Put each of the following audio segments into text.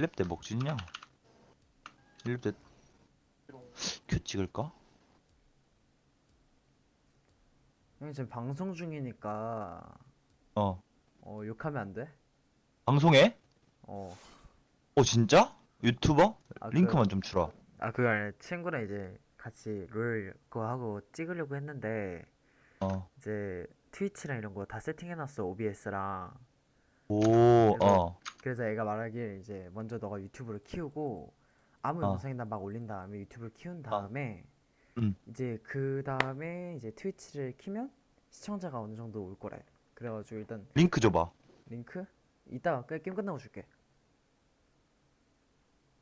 1렙 때 먹지냐? 1렙 때 큐 찍을까? 형님 지금 방송 중이니까 어 어 욕하면 안 돼? 방송에? 어. 어 진짜? 유튜버? 아, 링크만 좀 주라 그, 아 그거 아니라 친구랑 이제 같이 롤 그거 하고 찍으려고 했는데 어 이제 트위치랑 이런 거 다 세팅해놨어 OBS랑 오, 그래서- 어, 그래서 애가 말하길 이제 먼저 너가 유튜브를 키우고 아무 어. 영상이나 막 올린 다음에 유튜브를 키운 다음에 음. 이제 그 다음에 이제 트위치를 키면 시청자가 어느 정도 올 거래 그래가지고 일단 링크 줘봐. 링크 이따가 끝- 게임 끝나고 줄게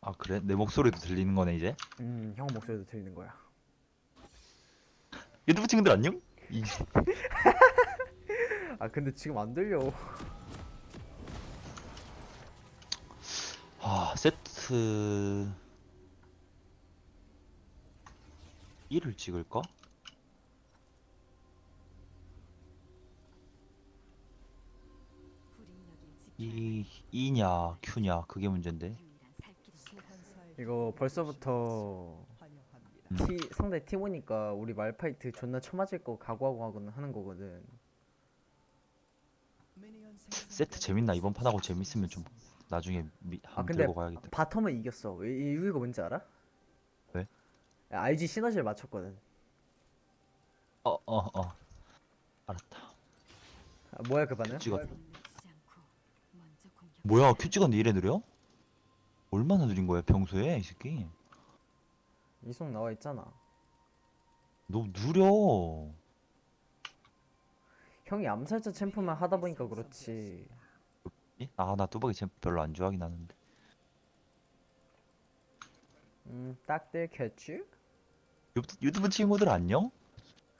아, 그래? 내 목소리도 들리는 거네, 이제? 음 형 목소리도 들리는 거야 유튜브 친구들 안녕? 이, 아 근데 지금 안 들려 아, 세트. 1을 찍을까? 이, E냐, Q냐, 그게 문제인데. 이거 벌써부터 음. T 상대 팀 오니까 우리 말파이트 존나 쳐맞을 거 각오하고 하는 거거든 세트 재밌나? 이번 판하고 재밌으면 좀 나중에 미, 아 한번 근데 들고 가야겠다. 바텀은 이겼어 왜- 이- 이유가 뭔지 알아? 왜? 야, IG 시너지를 맞췄거든 어, 어, 어. 알았다. 아, 뭐야 그 반응? 찍었. 뭐야, 큐 찍었는데 이래 느려? 얼마나 느린 거야, 평소에, 이 새끼? 이송 나와 있잖아 너 느려. 형이 암살자 챔프만 하다 보니까 그렇지 예? 아, 나 뚜벅이 챔프 별로 안 좋아하긴 하는데. 음 딱들 켰쥬? 유튜, 유튜브 친구들 안녕?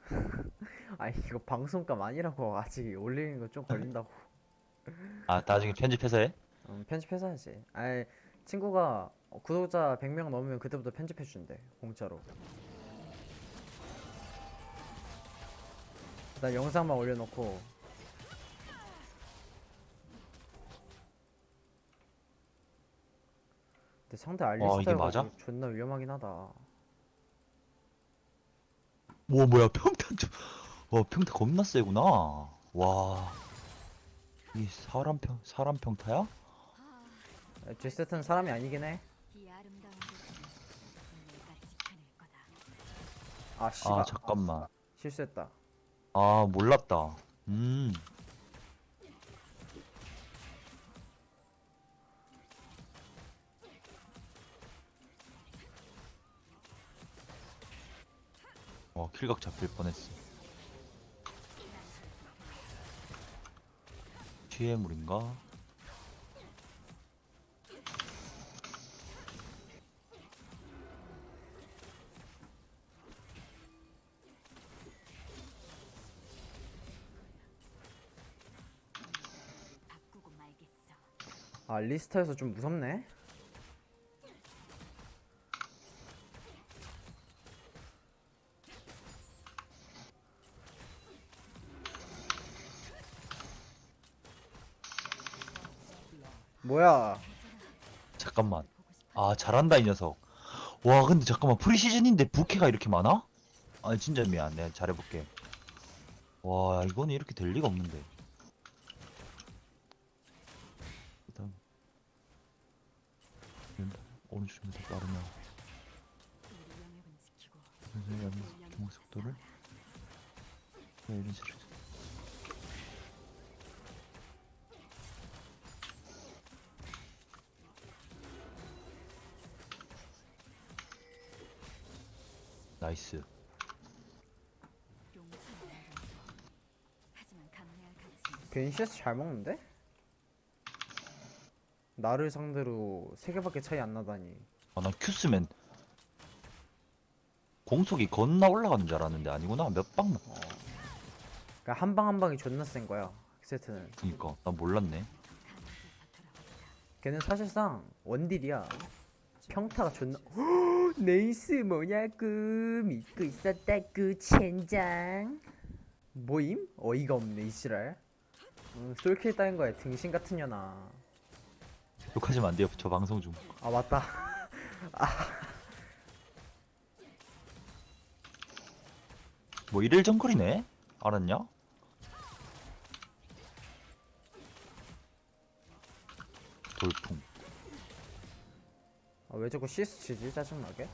아니 이거 방송감 아니라고 아직 올리는 거 좀 걸린다고 아, 나중에 편집해서 해? 음, 편집해서 해야지 아이 친구가 어, 구독자 100명 넘으면 그때부터 편집해 준대 공짜로 나 영상만 올려놓고 근데 상대 알리스타가 맞아? 존나 위험하긴 하다 와, 뭐야, 평타 좀. 와, 평타 겁나 세구나. 와. 이 사람 평, 사람 평타야? G세트는 사람이 아니긴 해. 아 씨발 아, 잠깐만. 실수했다. 아, 몰랐다. 음. 와, 킬각 잡힐 뻔했어. 취해물인가? 아 리스타에서 좀 무섭네. 뭐야? 잠깐만. 아, 잘한다, 이 녀석. 와, 근데 잠깐만. 프리시즌인데 부캐가 이렇게 많아? 아, 진짜 미안. 내가 잘해볼게. 와, 이거는 이렇게 될 리가 없는데. 나이스. 벤시에서 잘 먹는데? 나를 상대로 세 개밖에 차이 안 나다니. 아, 난 큐스맨 공속이 겁나 올라가는 줄 알았는데 아니구나. 몇 방, 어. 그러니까 한 방 한 방이 존나 센 거야. 세트는. 그니까. 난 몰랐네. 걔는 사실상 원딜이야. 평타가 존나. 네이스 뭐냐고 믿고 있었다고 젠장. 뭐임? 어이가 없네 이지랄. 음, 솔킬 따인 거야 등신 같은 년아. 욕하시면 안 돼요. 저 방송 중. 아 맞다. 뭐 이를 정거리네? 알았냐? 돌풍. 아, 왜 자꾸 CS 치지 짜증나게?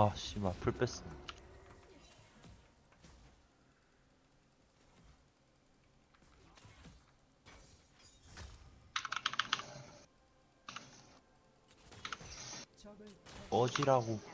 아 씨발 풀 뺐어. 어지라고.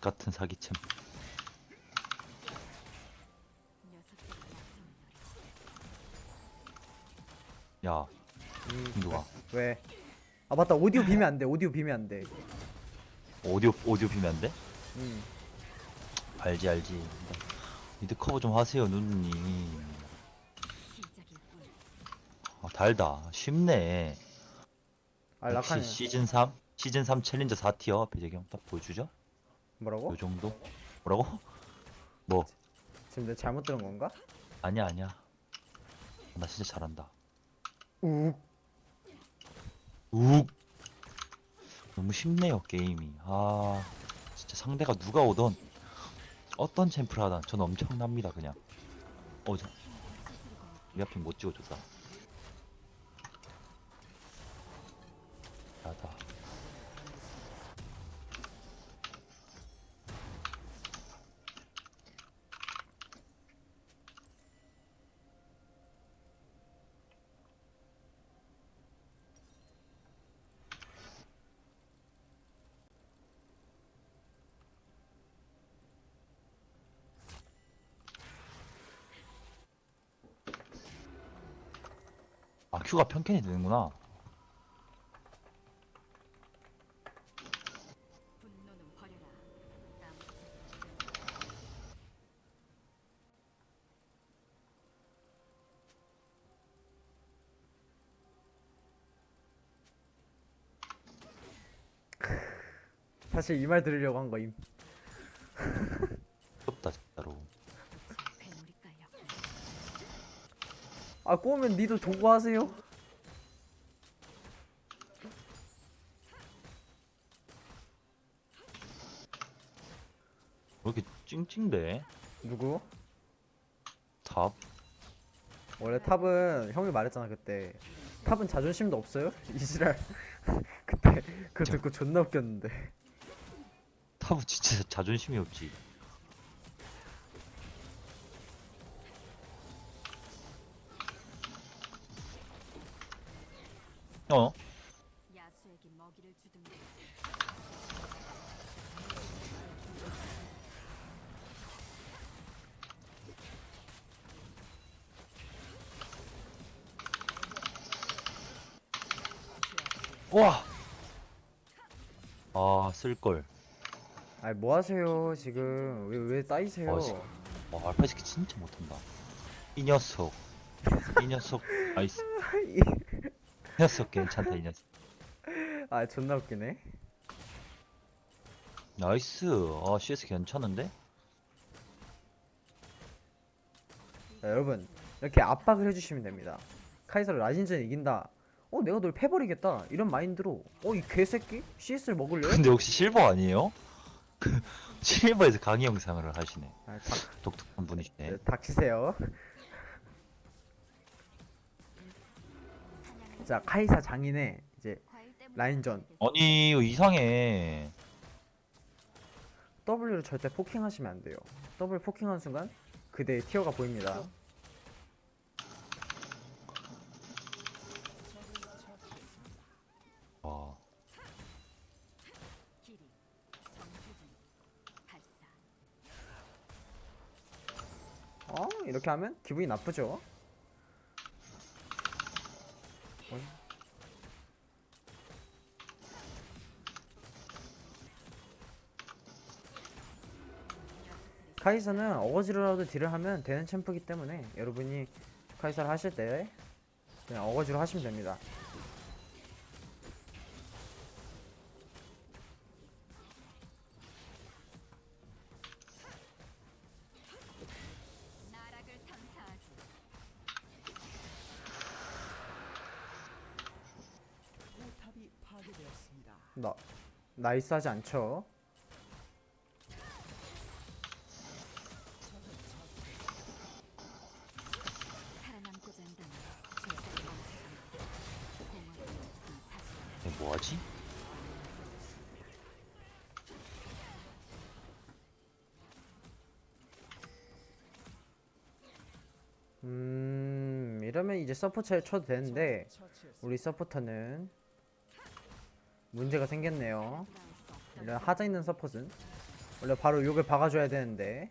같은 사기챔. 야 음, 누가? 왜? 아 맞다 오디오 비면 안 돼. 오디오 비면 안 돼. 오디오 오디오 비면 안 돼? 음. 알지 알지. 미드 커버 좀 하세요 누님. 시작일 뿐. 아, 달다. 쉽네. 아 역시 라칸 시즌 3 시즌 3 챌린저 4티어 배재경 딱 보여주죠? 뭐라고? 요 정도? 뭐라고? 뭐? 지금 내가 잘못 들은 건가? 아니야 아니야. 나 진짜 잘한다. 우. 욱. 너무 쉽네요 게임이. 아 진짜 상대가 누가 오던 어떤 챔프를 하든 전 엄청납니다 그냥. 어, 저, 리아핑 못 찍어줬다. 나다. 아 큐가 편캔이 되는구나. 분노는 버려라. 남 사실 이 말 들으려고 한 거임. 무섭다 진짜로. 괴물이. 아 꼬우면 니도 도구하세요. 왜 찡찡대? 누구? 탑? 원래 탑은 형이 말했잖아 그때. 탑은 자존심도 없어요? 이지랄. 그때 그거 저- 듣고 존나 웃겼는데. 탑은 진짜 자존심이 없지. 어? 야수에게 먹이를 주든가. 와! 아, 쓸걸. 아니 뭐 하세요 지금 왜 왜 따이세요? 어, 씨. 와, 알파 새끼 진짜 못한다. 이 녀석. 이 녀석. 아이스. 이 녀석 괜찮다, 이 녀석. 아 존나 웃기네. 나이스. 아, CS 괜찮은데? 자, 여러분 이렇게 압박을 해주시면 됩니다. 카이사를 라진전 이긴다. 어 내가 널 패버리겠다. 이런 마인드로 어 이 개새끼 CS를 먹을래? 근데 혹시 실버 아니에요? 그 실버에서 강의 영상을 하시네. 아, 닥, 독특한 분이시네. 네, 닥치세요. 자 카이사 장인의 이제 라인전. 아니, 이거 이상해. W를 절대 포킹하시면 안 돼요. W 포킹하는 순간 그대의 티어가 보입니다. 어 이렇게 하면 기분이 나쁘죠. 카이사는 어거지로라도 딜을 하면 되는 챔프이기 때문에 여러분이 카이사를 하실 때 그냥 어거지로 하시면 됩니다. 나 나이스하지 않죠? 뭐하지? 음 이러면 이제 서포트를 쳐도 되는데. 우리 서포터는 문제가 생겼네요. 이런 하자 있는 서폿은. 원래 바로 욕을 박아줘야 되는데.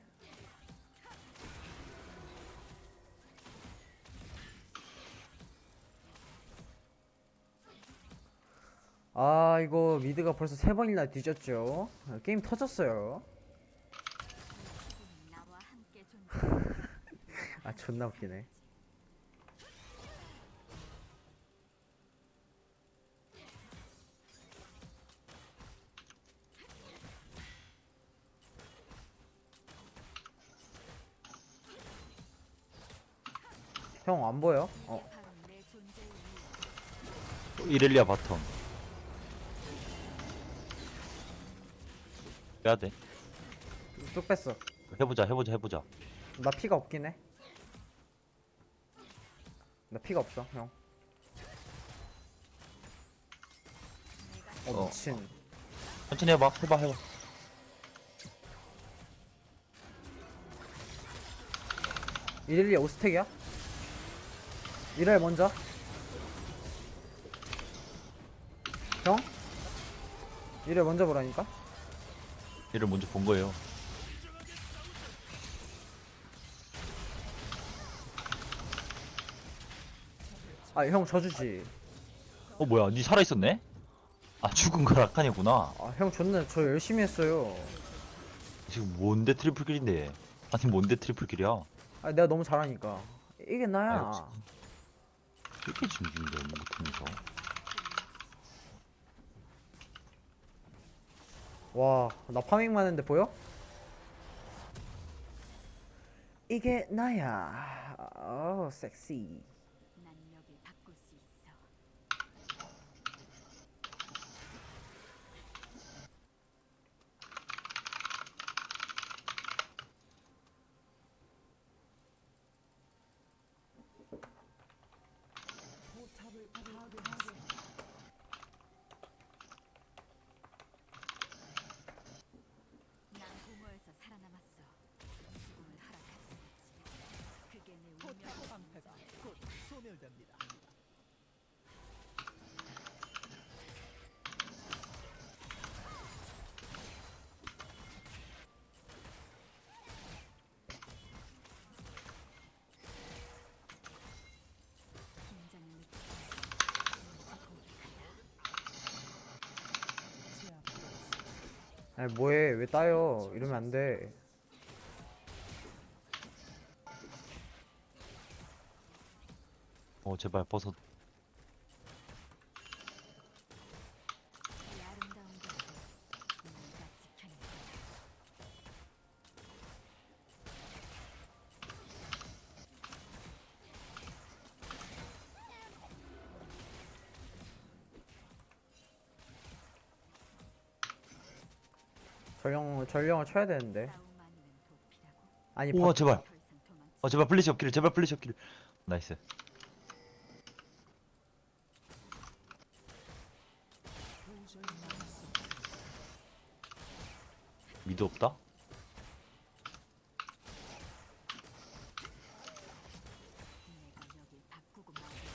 아 이거 미드가 벌써 세 번이나 뒤졌죠. 아, 게임 터졌어요. 아 존나 웃기네 형 안 보여? 어 이렐리아 바텀. 빼야 돼. 뚝 뺐어 해보자, 해보자, 해보자. 나 피가 없긴 해. 나 피가 없어, 형. 어, 어. 미친. 천천히 해봐, 해봐, 해봐. 이릴리 오스텍이야? 이럴 먼저. 형? 이를 먼저 보라니까? 얘를 먼저 본 거예요. 아, 형 져주지. 어, 뭐야, 니 살아 있었네? 아, 죽은 거 라칸이구나. 아, 형 존나 저 열심히 했어요. 지금 뭔데 트리플 킬인데? 아니, 뭔데 트리플 킬이야? 아, 내가 너무 잘하니까. 이게 나야. 아유, 이렇게 중진데, 못하면서. 와, 나 파밍만 했는데 보여? 이게 나야. 어, 섹시. 난 여길 바꿀 수 있어 포탑을 파괴했습니다. 난 공허에서 살아남았어 죽음을 하락하지 않았지 그게 내 운명 포탑 방패가 곧 소멸됩니다. 긴장을 느끼고 제압되었습니다. 아니 뭐해? 왜 따요 이러면 안돼. 어, 제발 버섯. 전령 전령을 쳐야 되는데. 아니 우와 바, 제발. 어 제발 플래시 없기를 제발 플래시 없기를 나이스. 미드 없다? 내가 여길 바꾸고 말겠어.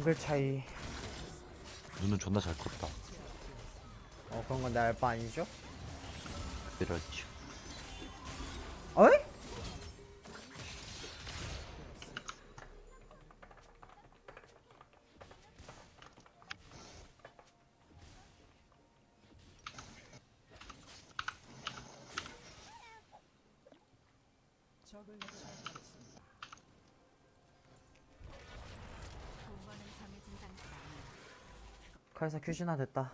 아 정글 차이 눈은 존나 잘 컸다 어 그런 건내 알바 아니죠? 그렇죠 어이? 적을 처치했습니다. 공원은 정해진 장소가 아니야. 카이사 큐신화 됐다.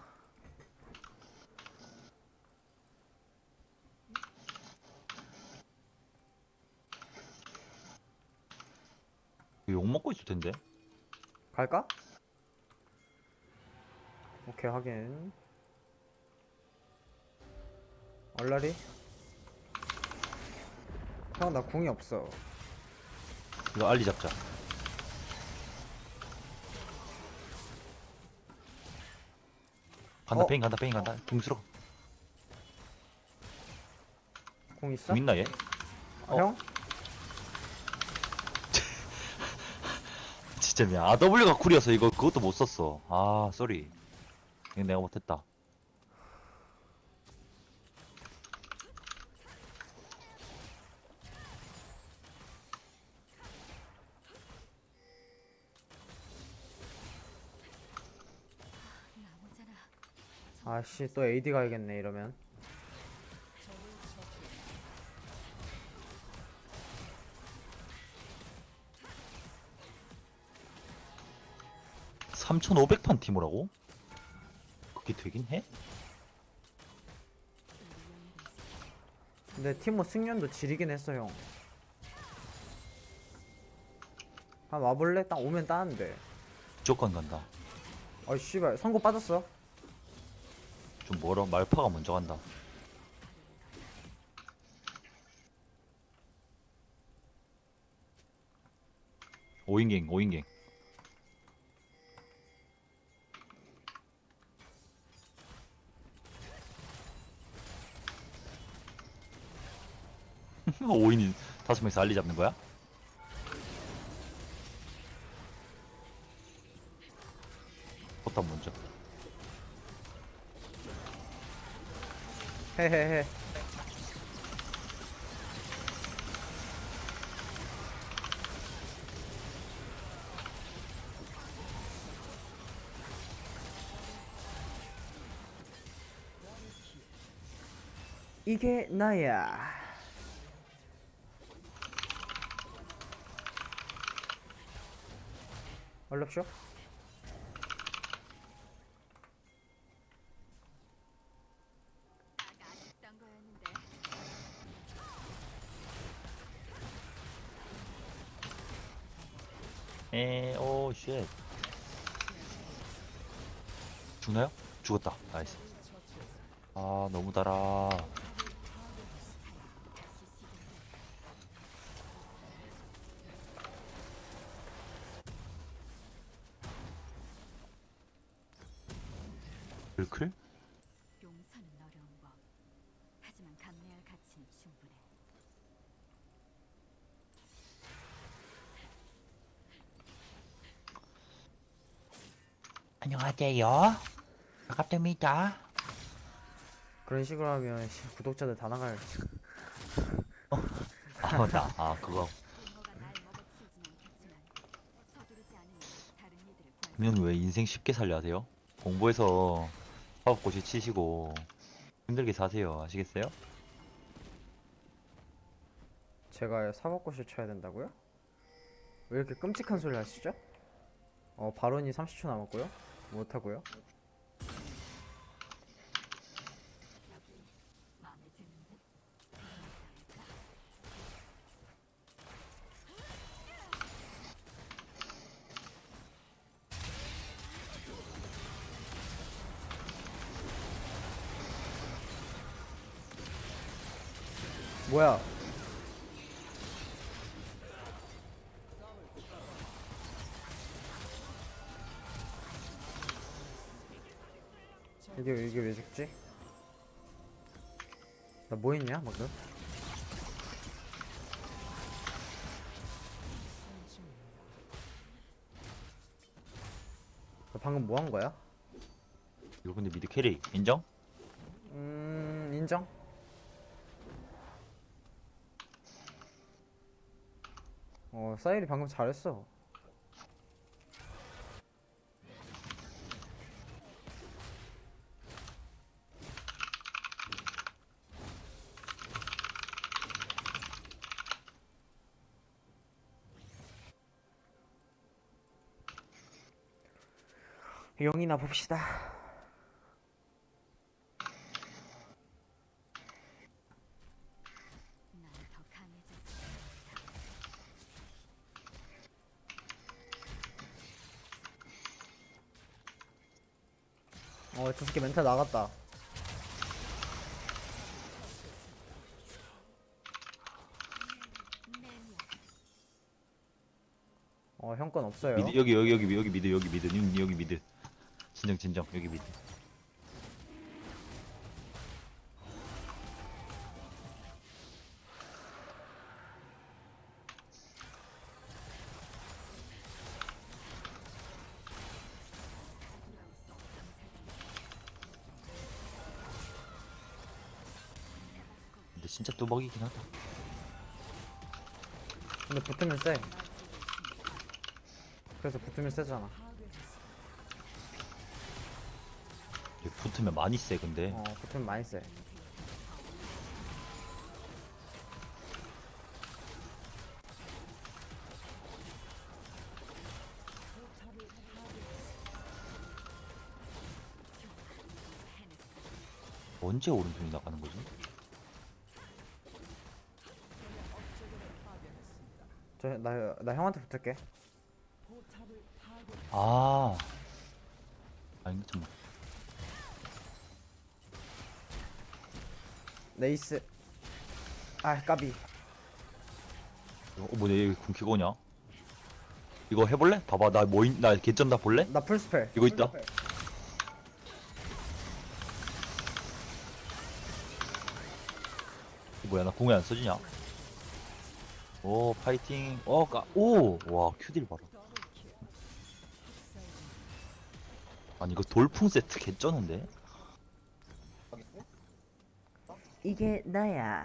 욕 먹고 있을 텐데. 갈까? 오케이 확인. 얼라리? 형 나 궁이 없어. 이거 알리 잡자 간다 어? 페인 간다 페인 간다 궁스러 궁 있어? 궁 있나 얘? 아, 어. 형? 진짜 미안 AW가 쿨이어서 이거 그것도 못 썼어 아 쏘리 이거 내가 못했다 아씨 또 AD 가야겠네 이러면 적을 처치했습니다. 3500판 팀이라고? 그게 되긴 해? 근데 티모 승련도 지리긴 했어 형. 한 와볼래? 딱 오면 따는데. 무조건 간다 어이 씨발 선고 빠졌어. 좀 멀어 말파가 먼저 간다 오인갱 오인갱 오인이 다섯 명이서 알리 잡는 거야? 이게 나야. 얼렵쇼? 에, 오, 쉣. 죽나요? 죽었다. 나이스. 아, 너무 달아. 글클? 용서는 어려운 법. 하지만 감내할 가치는 충분해. 안녕하세요. 반갑습니다. 그런 식으로 하면 씨, 구독자들 다 나갈. 아, 나, 아, 그거. 서두르지 않으면 다른 이들을 구할 그러면 왜 인생 쉽게 살려 하세요? 공부해서 사업고시 치시고 힘들게 사세요. 아시겠어요? 제가 사법고시 쳐야 된다고요? 왜 이렇게 끔찍한 소리 하시죠? 어 발언이 30초 남았고요. 못하고요. 뭐야? 이게 이게 왜 죽지? 나 뭐 했냐 방금? 나 방금 뭐 한 거야? 이거 근데 미드 캐리 인정? 음 인정. 어 사일이 방금 잘했어. 용이나 봅시다. 어, 저 새끼 멘탈 나갔다. 어, 형 건 없어요. 미드 여기 여기 여기 여기 미드 여기 미드 님 여기 미드 진정 진정 여기 미드 근데 진짜 뚜벅이긴 하다 근데 붙으면 세. 그래서 붙으면 세잖아. 붙으면 많이 세 근데 어, 붙으면 많이 세. 언제 오른손이 나가는 거지? 저, 나, 나 형한테 붙을게. 아 아니 잠깐 레이스. 아, 까비. 어 뭐냐 얘 궁키고 오냐 이거 해볼래? 봐봐 나 뭐인 나 개점 다 볼래? 나 풀스펠. 이거 있다 뭐야 나 궁이 안 써지냐 오 파이팅 어오와 큐딜 봐라 아니 이거 돌풍 세트 개쩌는데 이게 나야.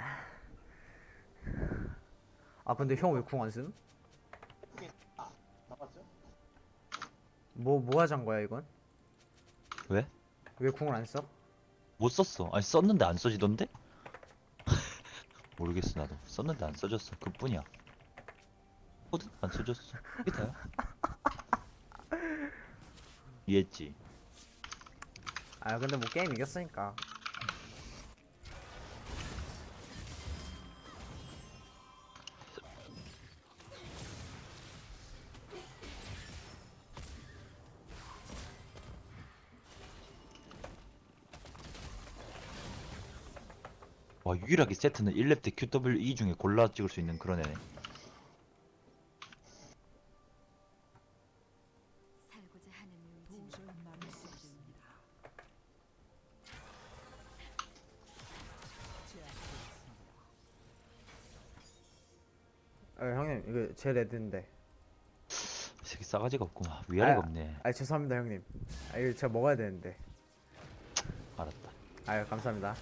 아, 근데 형 왜 궁안 쓴? 뭐, 뭐 하자는 거야, 이건? 왜? 왜 궁을 안 써? 못 썼어 아니 썼는데 안 써지던데? 모르겠어 나도 썼는데 안 써졌어 그뿐이야 코드 안 써졌어 그게 다야 이해했지 아, 근데 뭐 게임 이겼으니까. 와 유일하게 세트는 1렙 때 QWE 중에 골라 찍을 수 있는 그런 애네 살고자 하는 의지. 도저히 막을 수 없습니다. 제압되었습니다. 어, 형님, 이거 제 레드인데. 이 새끼 싸가지가 없구만 위아래가 아, 없네 아, 죄송합니다, 형님. 아, 이거 제가 먹어야 되는데. 알았다 아유, 감사합니다.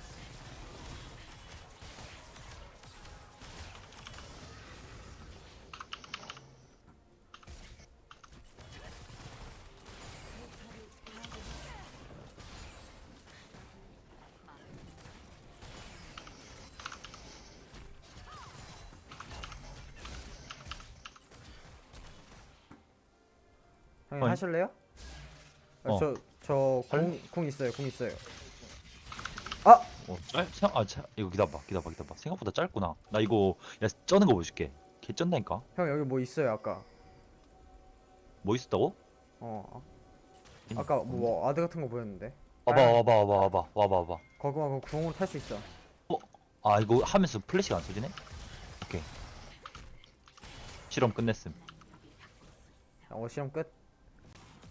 하실래요? 아, 어. 저저궁궁 궁 있어요 궁 있어요 어, 짧, 생각, 아, 자, 이거 기다봐, 기다봐, 기다봐. 생각보다 짧구나. 나 이거, 야, 쩌는 거 보여줄게. 개 쩐다니까? 형 여기 뭐 있어요 아까 뭐 있었다고? 어 아까 뭐 아드 같은 거 보였는데 와봐, 와봐, 와봐, 와봐, 와봐, 와봐. 거기만 그 궁으로 탈 수 있어 아, 이거 하면서 플래시가 안 쏘지네? 오케이. 실험 끝냈음. 어 시험 끝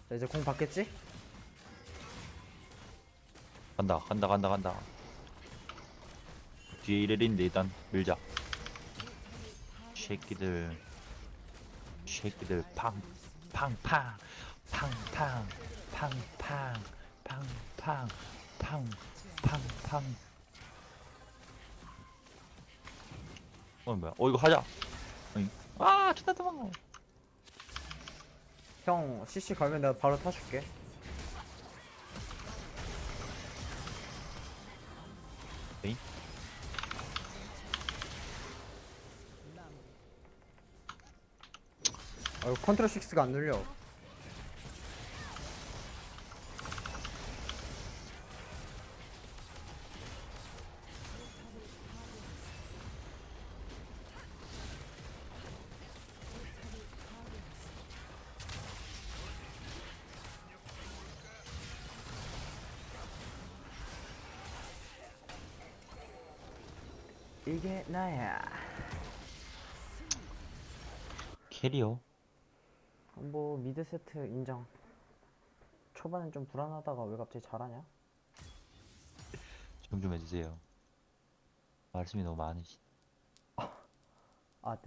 자, 이제 공 받겠지? 간다 간다 간다 간다. 뒤에 이래린데 일단 밀자. 새끼들. 새끼들 팡팡팡. 팡팡 팡팡. 팡팡 팡팡팡. 어 뭐야? 어 이거 하자. 아 존나 도망가. 형 CC 가면 내가 바로 타줄게 에이? 아유 컨트롤 6가 안 눌려 이게 나야 캐리어. 뭐 미드 세트 인정 초반엔 좀 불안하다가 왜 갑자기 잘하냐? 좀 좀 해주세요. 말씀이 너무 많으시. 아 네.